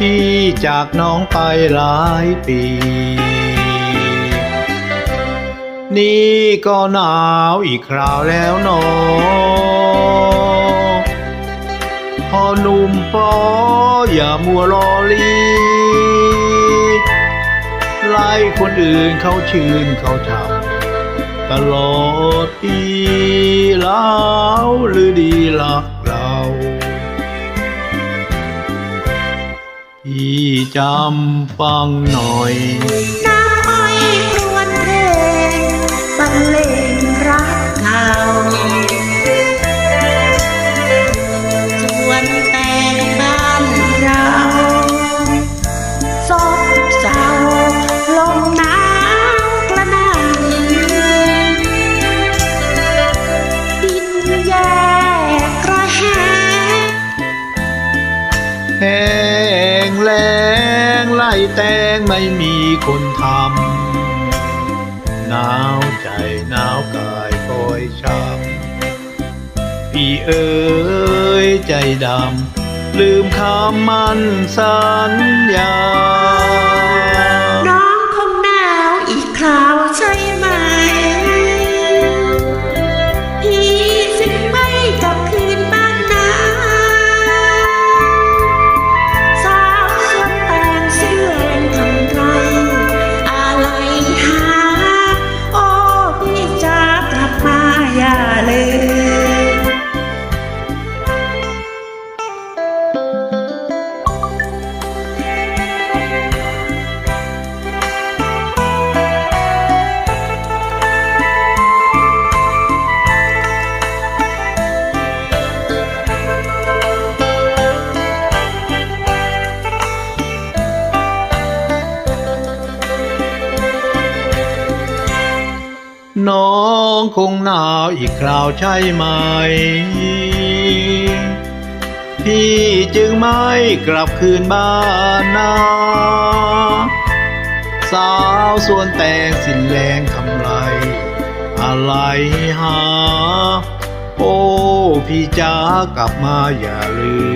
พี่จากน้องไปหลายปี นี่ก็หนาวอีกคราวแล้วนอพอหนุ่มปออย่ามัวรอลีไล่คนอื่นเขาชื่นเขาทำตลอดปีแล้วหรือดีลักเพี่จำฟังหน่อย แตงไม่มีคนทำหนาวใจหนาวกายคอยช้ำพี่เอ๋ยใจดำ ลืมคำมันสัญญา น้องคงหนาวอีกคราวใช่ไหมพี่ น้องคงหนาวอีกคราวใช่ไหม พี่จึงไม่กลับคืนบ้านนาสาวส่วนแต่งสินแรงทำไร อะไรหา โอ้ พี่จ๋ากลับมาอย่าลืม